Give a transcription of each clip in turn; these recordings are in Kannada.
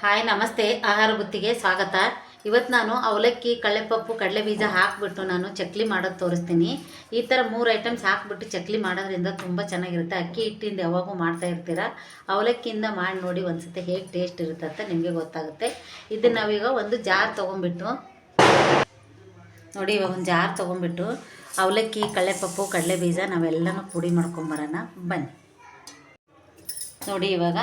ಹಾಯ್, ನಮಸ್ತೆ. ಆಹಾರ ಗುತ್ತಿಗೆ ಸ್ವಾಗತ. ಇವತ್ತು ನಾನು ಅವಲಕ್ಕಿ, ಕಡಲೆಪಪ್ಪು ಕಡಲೆ ಬೀಜ ಹಾಕಿಬಿಟ್ಟು ನಾನು ಚಕ್ಲಿ ಮಾಡೋದು ತೋರಿಸ್ತೀನಿ. ಈ ಥರ ಮೂರು ಐಟಮ್ಸ್ ಹಾಕ್ಬಿಟ್ಟು ಚಕ್ಲಿ ಮಾಡೋದ್ರಿಂದ ತುಂಬ ಚೆನ್ನಾಗಿರುತ್ತೆ. ಅಕ್ಕಿ ಹಿಟ್ಟಿಂದ ಯಾವಾಗೂ ಮಾಡ್ತಾ ಇರ್ತೀರ? ಅವಲಕ್ಕಿಯಿಂದ ಮಾಡಿ ನೋಡಿ ಒಂದ್ಸತಿ ಹೇಗೆ ಟೇಸ್ಟ್ ಇರುತ್ತೆ ಅಂತ ನಿಮಗೆ ಗೊತ್ತಾಗುತ್ತೆ. ಇದನ್ನು ನಾವೀಗ ಒಂದು ಜಾರ್ ತೊಗೊಂಬಿಟ್ಟು ನೋಡಿ ಇವಾಗ ಒಂದು ಜಾರ್ ತೊಗೊಂಬಿಟ್ಟು ಅವಲಕ್ಕಿ, ಕಡಲೆಪಪ್ಪು ಕಡಲೆ ಬೀಜ ನಾವೆಲ್ಲನೂ ಪುಡಿ ಮಾಡ್ಕೊಂಬರೋಣ ಬನ್ನಿ. ನೋಡಿ ಇವಾಗ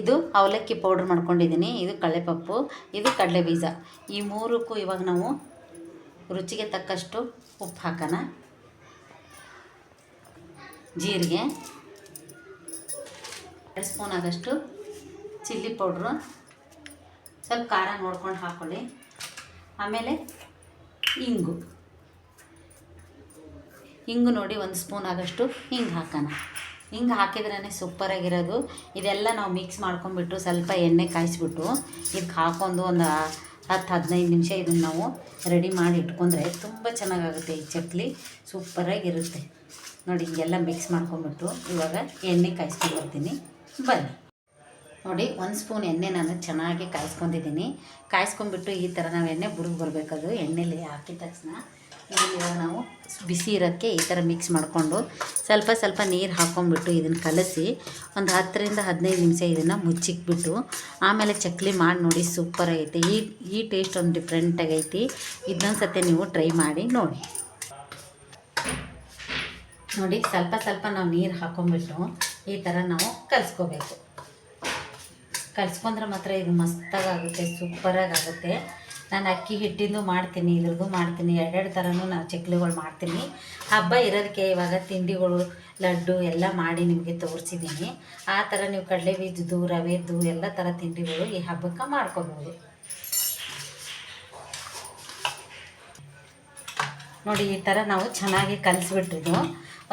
ಇದು ಅವಲಕ್ಕಿ ಪೌಡ್ರ್ ಮಾಡ್ಕೊಂಡಿದ್ದೀನಿ, ಇದು ಕಡಲೆಪಪ್ಪು ಇದು ಕಡಲೆ ಬೀಜ ಈ ಮೂರಕ್ಕೂ ಇವಾಗ ನಾವು ರುಚಿಗೆ ತಕ್ಕಷ್ಟು ಉಪ್ಪು ಹಾಕೋಣ. ಜೀರಿಗೆ, ಎರಡು ಸ್ಪೂನ್ ಆದಷ್ಟು ಚಿಲ್ಲಿ ಪೌಡ್ರು. ಸ್ವಲ್ಪ ಖಾರ ನೋಡ್ಕೊಂಡು ಹಾಕ್ಕೊಳ್ಳಿ ಆಮೇಲೆ ಇಂಗು. ಇಂಗು ನೋಡಿ ಒಂದು ಸ್ಪೂನ್ ಆಗೋಷ್ಟು ಹಿಂಗೆ ಹಾಕೋಣ. ಹಿಂಗೆ ಹಾಕಿದ್ರೇ ಸೂಪರಾಗಿರೋದು ಇದೆಲ್ಲ ನಾವು ಮಿಕ್ಸ್ ಮಾಡ್ಕೊಂಡ್ಬಿಟ್ಟು ಸ್ವಲ್ಪ ಎಣ್ಣೆ ಕಾಯಿಸ್ಬಿಟ್ಟು ಇದಕ್ಕೆ ಹಾಕೊಂಡು ಒಂದು ಹತ್ತು, ಹದಿನೈದು ನಿಮಿಷ ಇದನ್ನು ನಾವು ರೆಡಿ ಮಾಡಿ ಇಟ್ಕೊಂಡ್ರೆ ತುಂಬ ಚೆನ್ನಾಗಾಗುತ್ತೆ ಈ ಚಕ್ಲಿ. ಸೂಪರಾಗಿರುತ್ತೆ ನೋಡಿ, ಹಿಂಗೆಲ್ಲ ಮಿಕ್ಸ್ ಮಾಡ್ಕೊಂಡ್ಬಿಟ್ಟು ಇವಾಗ ಎಣ್ಣೆ ಕಾಯಿಸ್ಕೊಂಡು ಬರ್ತೀನಿ. ಬನ್ನಿ. ನೋಡಿ, ಒಂದು ಸ್ಪೂನ್ ಎಣ್ಣೆ ನಾನು ಚೆನ್ನಾಗಿ ಕಾಯಿಸ್ಕೊಂಡಿದ್ದೀನಿ. ಕಾಯಿಸ್ಕೊಂಡ್ಬಿಟ್ಟು ಈ ಥರ ನಾವು ಎಣ್ಣೆ ಬುಡುಗು ಬರಬೇಕದು ಎಣ್ಣೆಲಿ ಹಾಕಿದ ತಕ್ಷಣ. ಇವಾಗ ನಾವು ಬಿಸಿ ಇರೋಕ್ಕೆ ಈ ಥರ ಮಿಕ್ಸ್ ಮಾಡಿಕೊಂಡು ಸ್ವಲ್ಪ ಸ್ವಲ್ಪ ನೀರು ಹಾಕ್ಕೊಂಡ್ಬಿಟ್ಟು ಇದನ್ನು ಕಲಸಿ ಒಂದು ಹತ್ತರಿಂದ ಹದಿನೈದು ನಿಮಿಷ ಇದನ್ನು ಮುಚ್ಚಿಕ್ಬಿಟ್ಟು ಆಮೇಲೆ ಚಕ್ಲಿ ಮಾಡಿ ನೋಡಿ ಸೂಪರ್ ಐತೆ ಈ ಈ ಟೇಸ್ಟ್ ಒಂದು ಡಿಫ್ರೆಂಟಾಗೈತಿ ಇದೊಂದು ಸತಿ ನೀವು ಟ್ರೈ ಮಾಡಿ ನೋಡಿ. ನೋಡಿ, ಸ್ವಲ್ಪ ಸ್ವಲ್ಪ ನಾವು ನೀರು ಹಾಕೊಂಡ್ಬಿಟ್ಟು ಈ ಥರ ನಾವು ಕಲಿಸ್ಕೋಬೇಕು. ಕಲಿಸ್ಕೊಂಡ್ರೆ ಮಾತ್ರ ಇದು ಮಸ್ತಾಗುತ್ತೆ ಸೂಪರಾಗಿ ಆಗುತ್ತೆ. ನಾನು ಅಕ್ಕಿ ಹಿಟ್ಟಿಂದು ಮಾಡ್ತೀನಿ, ಇದ್ರದ್ದು ಮಾಡ್ತೀನಿ, ಎರಡೆರಡು ಥರನೂ ನಾನು ಚಕ್ಲಿಗಳು ಮಾಡ್ತೀನಿ. ಹಬ್ಬ ಇರೋದಕ್ಕೆ ಇವಾಗ ತಿಂಡಿಗಳು, ಲಡ್ಡು ಎಲ್ಲ ಮಾಡಿ ನಿಮಗೆ ತೋರಿಸಿದ್ದೀನಿ ಆ ಥರ ನೀವು ಕಡಲೆ ಬೀಜದ್ದು ರವೆದ್ದು ಎಲ್ಲ ಥರ ತಿಂಡಿಗಳು ಈ ಹಬ್ಬಕ್ಕೆ ಮಾಡ್ಕೋಬೋದು. ನೋಡಿ, ಈ ಥರ ನಾವು ಚೆನ್ನಾಗಿ ಕಲಿಸ್ಬಿಟ್ಟಿದ್ದು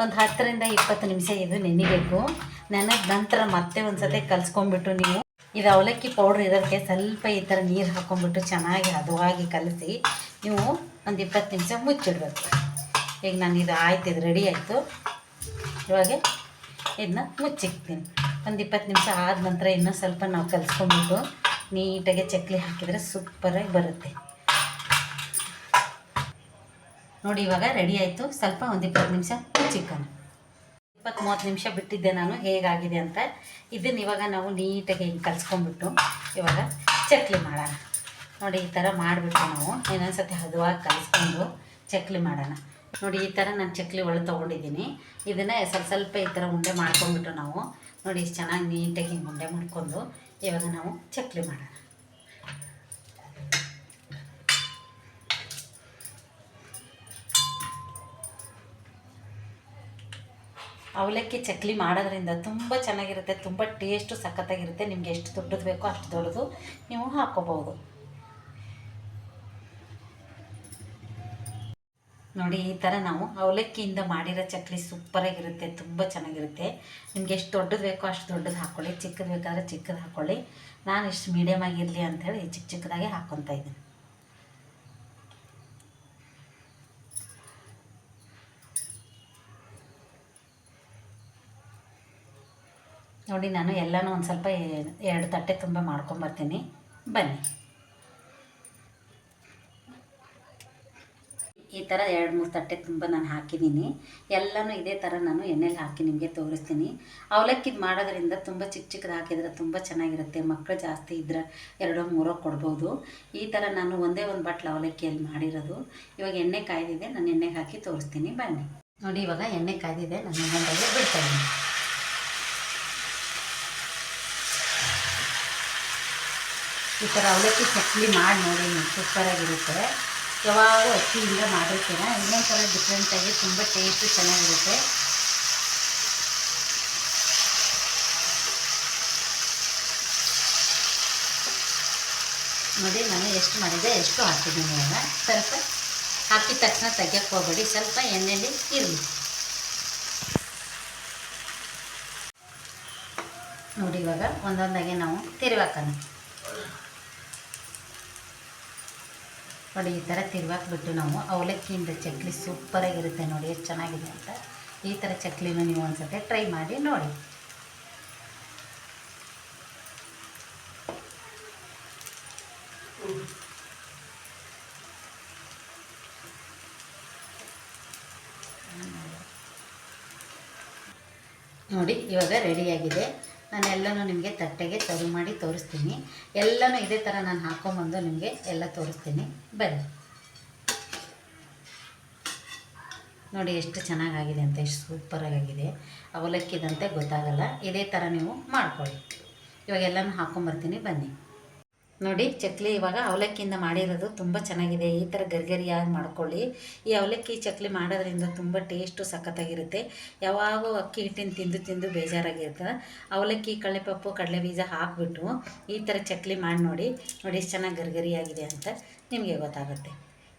ಒಂದು ಹತ್ತರಿಂದ ಇಪ್ಪತ್ತು ನಿಮಿಷ ಇದು ನೆನಿಬೇಕು. ನೆನೆದ ನಂತರ ಮತ್ತೆ ಒಂದು ಸತಿ ಕಲಿಸ್ಕೊಂಡ್ಬಿಟ್ಟು ನೀವು. ಇದು ಅವಲಕ್ಕಿ ಪೌಡ್ರ್ ಇರೋದಕ್ಕೆ ಸ್ವಲ್ಪ ಈ ಥರ ನೀರು ಹಾಕ್ಕೊಂಡ್ಬಿಟ್ಟು ಚೆನ್ನಾಗಿ ಹದವಾಗಿ ಕಲಸಿ ನೀವು ಒಂದು ಇಪ್ಪತ್ತು ನಿಮಿಷ ಮುಚ್ಚಿಡ್ಬೇಕು. ಈಗ ನಾನು ಇದು ಆಯ್ತು, ಇದು ರೆಡಿ ಆಯಿತು. ಇವಾಗ ಇದನ್ನ ಮುಚ್ಚಿಕ್ತೀನಿ. ಒಂದು ಇಪ್ಪತ್ತು ನಿಮಿಷ ಆದ ನಂತರ ಇನ್ನೂ ಸ್ವಲ್ಪ ನಾವು ಕಲಿಸ್ಕೊಂಡ್ಬಿಟ್ಟು ನೀಟಾಗಿ ಚಕ್ಲಿ ಹಾಕಿದರೆ ಸೂಪರಾಗಿ ಬರುತ್ತೆ. ನೋಡಿ, ಇವಾಗ ರೆಡಿ ಆಯಿತು. ಸ್ವಲ್ಪ ಒಂದು ಇಪ್ಪತ್ತು ನಿಮಿಷ ಮುಚ್ಚಿಕ್ಕೋಣ ಇಪ್ಪತ್ತು ಮೂವತ್ತು ನಿಮಿಷ ಬಿಟ್ಟಿದ್ದೆ ನಾನು, ಹೇಗಾಗಿದೆ ಅಂತ. ಇದನ್ನು ಇವಾಗ ನಾವು ನೀಟಾಗಿ ಹಿಂಗೆ ಕಲಿಸ್ಕೊಂಡ್ಬಿಟ್ಟು ಇವಾಗ ಚಕ್ಲಿ ಮಾಡೋಣ. ನೋಡಿ, ಈ ಥರ ಮಾಡಿಬಿಟ್ಟು ನಾವು ಇನ್ನೊಂದು ಹದವಾಗಿ ಕಲಿಸ್ಕೊಂಡು ಚಕ್ಲಿ ಮಾಡೋಣ. ನೋಡಿ, ಈ ಥರ ನಾನು ಚಕ್ಲಿ ಒಳಗೆ ತೊಗೊಂಡಿದ್ದೀನಿ. ಇದನ್ನು ಸ್ವಲ್ಪ ಸ್ವಲ್ಪ ಈ ಥರ ಉಂಡೆ ಮಾಡ್ಕೊಂಡ್ಬಿಟ್ಟು ನಾವು ನೋಡಿ, ಇಷ್ಟು ಚೆನ್ನಾಗಿ ನೀಟಾಗಿ ಹಿಂಗೆ ಉಂಡೆ ಮಾಡ್ಕೊಂಡು ಇವಾಗ ನಾವು ಚಕ್ಲಿ ಮಾಡೋಣ. ಅವಲಕ್ಕಿ ಚಕ್ಲಿ ಮಾಡೋದ್ರಿಂದ ತುಂಬ ಚೆನ್ನಾಗಿರುತ್ತೆ, ತುಂಬ ಟೇಸ್ಟು ಸಖತ್ತಾಗಿರುತ್ತೆ. ನಿಮ್ಗೆ ಎಷ್ಟು ದೊಡ್ಡದು ಬೇಕೋ ಅಷ್ಟು ದೊಡ್ಡದು ನೀವು ಹಾಕೋಬಹುದು ನೋಡಿ, ಈ ಥರ ನಾವು ಅವಲಕ್ಕಿಯಿಂದ ಮಾಡಿರೋ ಚಕ್ಲಿ ಸೂಪರಾಗಿರುತ್ತೆ, ತುಂಬ ಚೆನ್ನಾಗಿರುತ್ತೆ. ನಿಮ್ಗೆ ಎಷ್ಟು ದೊಡ್ಡದು ಬೇಕೋ ಅಷ್ಟು ದೊಡ್ಡದು ಹಾಕ್ಕೊಳ್ಳಿ. ಚಿಕ್ಕದು ಬೇಕಾದ್ರೆ ಚಿಕ್ಕದು ಹಾಕ್ಕೊಳ್ಳಿ. ನಾನು ಇಷ್ಟು ಮೀಡಿಯಮ್ ಆಗಿರಲಿ ಅಂಥೇಳಿ ಚಿಕ್ಕ ಚಿಕ್ಕದಾಗೆ ಹಾಕ್ಕೊತಾ ಇದ್ದೀನಿ. ನೋಡಿ, ನಾನು ಎಲ್ಲನೂ ಒಂದು ಸ್ವಲ್ಪ ಎರಡು ತಟ್ಟೆ ತುಂಬ ಮಾಡ್ಕೊಂಬರ್ತೀನಿ ಬನ್ನಿ. ಈ ಥರ ಎರಡು, ಮೂರು ತಟ್ಟೆ ತುಂಬ ನಾನು ಹಾಕಿದ್ದೀನಿ. ಎಲ್ಲನೂ ಇದೇ ಥರ ನಾನು ಎಣ್ಣೆಲಿ ಹಾಕಿ ನಿಮಗೆ ತೋರಿಸ್ತೀನಿ. ಅವಲಕ್ಕಿ ಮಾಡೋದ್ರಿಂದ ತುಂಬ ಚಿಕ್ಕ ಚಿಕ್ಕದು ಹಾಕಿದ್ರೆ ತುಂಬ ಚೆನ್ನಾಗಿರುತ್ತೆ. ಮಕ್ಕಳು ಜಾಸ್ತಿ ಇದ್ರೆ ಎರಡೋ, ಮೂರೋ ಕೊಡ್ಬೋದು. ಈ ಥರ ನಾನು ಒಂದೇ ಒಂದು ಬಟ್ಲು ಅವಲಕ್ಕಿಯಲ್ಲಿ ಮಾಡಿರೋದು. ಇವಾಗ ಎಣ್ಣೆ ಕಾಯ್ದಿದೆ, ನಾನು ಎಣ್ಣೆಗೆ ಹಾಕಿ ತೋರಿಸ್ತೀನಿ. ಬನ್ನಿ. ನೋಡಿ, ಇವಾಗ ಎಣ್ಣೆ ಕಾಯ್ದಿದೆ, ನಾನು ಎಣ್ಣೆಗೆ ಬಿಡ್ತಾ ಇದ್ದೀನಿ ಈ ಥರ ಅವಲಕ್ಕಿ ಚಕ್ಲಿ ಮಾಡಿ ನೋಡಿ ನೀವು ಸೂಪರಾಗಿರುತ್ತೆ. ಯಾವಾಗ ಅಕ್ಕಿಯಿಂದ ಮಾಡಿರ್ತೀರ. ಇನ್ನೊಂದು ಥರ ಡಿಫ್ರೆಂಟಾಗಿ ತುಂಬ ಟೇಸ್ಟು ಚೆನ್ನಾಗಿರುತ್ತೆ. ನೋಡಿ, ನಾನು ಎಷ್ಟು ಮಾಡಿದೆ, ಎಷ್ಟು ಹಾಕಿದ್ದೀನಿ ಇವಾಗ. ಸ್ವಲ್ಪ ಹಾಕಿದ ತಕ್ಷಣ ತೆಗಿಯಕ್ಕೆ ಹೋಗಬೇಡಿ. ಸ್ವಲ್ಪ ಎಣ್ಣೆಯಲ್ಲಿ ಇರಲಿ. ನೋಡಿ ಇವಾಗ ಒಂದೊಂದಾಗಿ ನಾವು ತಿರುವಾಕೋಣ. ನೋಡಿ, ಈ ಥರ ತಿರುಗಾಕ್ಬಿಟ್ಟು ನಾವು ಅವಲಕ್ಕಿಯಿಂದ ಚಕ್ಲಿ ಸೂಪರಾಗಿರುತ್ತೆ ನೋಡಿ, ಎಷ್ಟು ಚೆನ್ನಾಗಿದೆ ಅಂತ. ಈ ಥರ ಚಕ್ಲಿನ ನೀವು ಒಂದ್ಸತಿ ಟ್ರೈ ಮಾಡಿ ನೋಡಿ. ನೋಡಿ, ಇವಾಗ ರೆಡಿಯಾಗಿದೆ ನಾನು ನಿಮಗೆ ತಟ್ಟೆಗೆ ಸರ್ವ್ ಮಾಡಿ ತೋರಿಸ್ತೀನಿ. ಎಲ್ಲನೂ ಇದೇ ಥರ ನಾನು ಹಾಕೊಂಬಂದು ನಿಮಗೆ ಎಲ್ಲ ತೋರಿಸ್ತೀನಿ. ಬನ್ನಿ. ನೋಡಿ ಎಷ್ಟು ಚೆನ್ನಾಗಾಗಿದೆ ಅಂತ, ಎಷ್ಟು ಸೂಪರಾಗಿದೆ ಅವಲಕ್ಕಿದಂತೆ ಗೊತ್ತಾಗಲ್ಲ. ಇದೇ ಥರ ನೀವು ಮಾಡ್ಕೊಳ್ಳಿ. ಇವಾಗೆಲ್ಲನೂ ಹಾಕ್ಕೊಂಬರ್ತೀನಿ ಬನ್ನಿ. ನೋಡಿ, ಚಕ್ಲಿ ಇವಾಗ ಅವಲಕ್ಕಿಯಿಂದ ಮಾಡಿರೋದು ತುಂಬ ಚೆನ್ನಾಗಿದೆ. ಈ ಥರ ಗರಿಗರಿಯಾಗಿ ಮಾಡ್ಕೊಳ್ಳಿ. ಈ ಅವಲಕ್ಕಿ, ಚಕ್ಲಿ ಮಾಡೋದ್ರಿಂದ ತುಂಬ ಟೇಸ್ಟು ಸಖತ್ತಾಗಿರುತ್ತೆ. ಯಾವಾಗೂ ಅಕ್ಕಿ ಹಿಟ್ಟಿನ ತಿಂದು ತಿಂದು ಬೇಜಾರಾಗಿರ್ತದೆ ಅವಲಕ್ಕಿ ಕಡಲೆಪಪ್ಪು ಕಡಲೆ ಬೀಜ ಹಾಕ್ಬಿಟ್ಟು ಈ ಥರ ಚಕ್ಲಿ ಮಾಡಿ ನೋಡಿ. ನೋಡಿ, ಎಷ್ಟು ಚೆನ್ನಾಗಿ ಗರಿಗರಿಯಾಗಿದೆ ಅಂತ ನಿಮಗೆ ಗೊತ್ತಾಗುತ್ತೆ.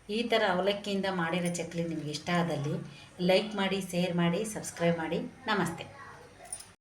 ಈ ಥರ ಅವಲಕ್ಕಿಯಿಂದ ಮಾಡಿರೋ ಚಕ್ಲಿ ನಿಮ್ಗೆ ಇಷ್ಟ ಆದಲ್ಲಿ ಲೈಕ್ ಮಾಡಿ, ಶೇರ್ ಮಾಡಿ, ಸಬ್ಸ್ಕ್ರೈಬ್ ಮಾಡಿ. ನಮಸ್ತೆ.